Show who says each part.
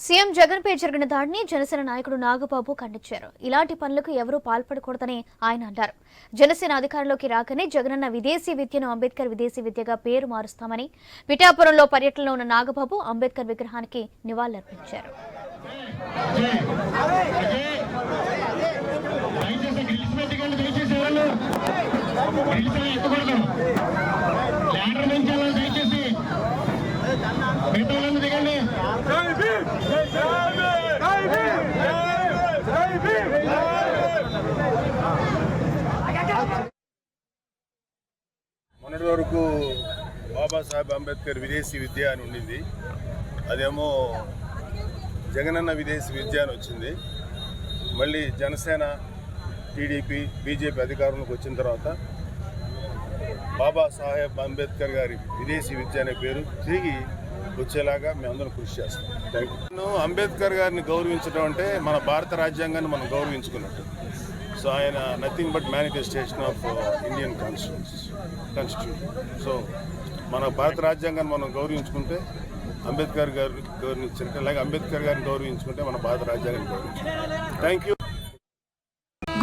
Speaker 1: CM జగన్పై జరిగిన దాడిని జనసేన నాయకుడు నాగబాబు ఖండించారు. ఇలాంటి పనులకు ఎవరూ పాల్పడకూడదని ఆయన అన్నారు. జనసేన అధికారంలోకి రాకనే జగనన్న విదేశీ విద్యను అంబేద్కర్ విదేశీ విద్యగా పేరు మారుస్తామని పిఠాపురంలో పర్యటనలో ఉన్న నాగబాబు అంబేద్కర్ విగ్రహానికి నివాళులర్పించారు.
Speaker 2: దయచేసి
Speaker 3: మొన్నటి వరకు బాబాసాహెబ్ అంబేద్కర్ విదేశీ విద్య అని ఉండింది. అదేమో జగనన్న విదేశీ విద్య అని వచ్చింది. మళ్ళీ జనసేన టీడీపీ బీజేపీ అధికారంలోకి వచ్చిన తర్వాత బాబాసాహెబ్ అంబేద్కర్ గారి విదేశీ విద్య అనే పేరు తిరిగి వచ్చేలాగా మేమందరం కృషి చేస్తాం. అంబేద్కర్ గారిని గౌరవించడం అంటే మన భారత రాజ్యాంగాన్ని మనం గౌరవించుకున్నట్టు. సో ఆయన nothing but manifestation of Indian constitution constitution so మన భారత రాజ్యాంగాన్ని మనం గౌరవించుకుంటే అంబేద్కర్ గారు గౌరవించినట్టు అలాగే అంబేద్కర్ గారిని గౌరవించుకుంటే మన భారత రాజ్యాంగాన్ని గౌరవించుకుంటాం. Thank you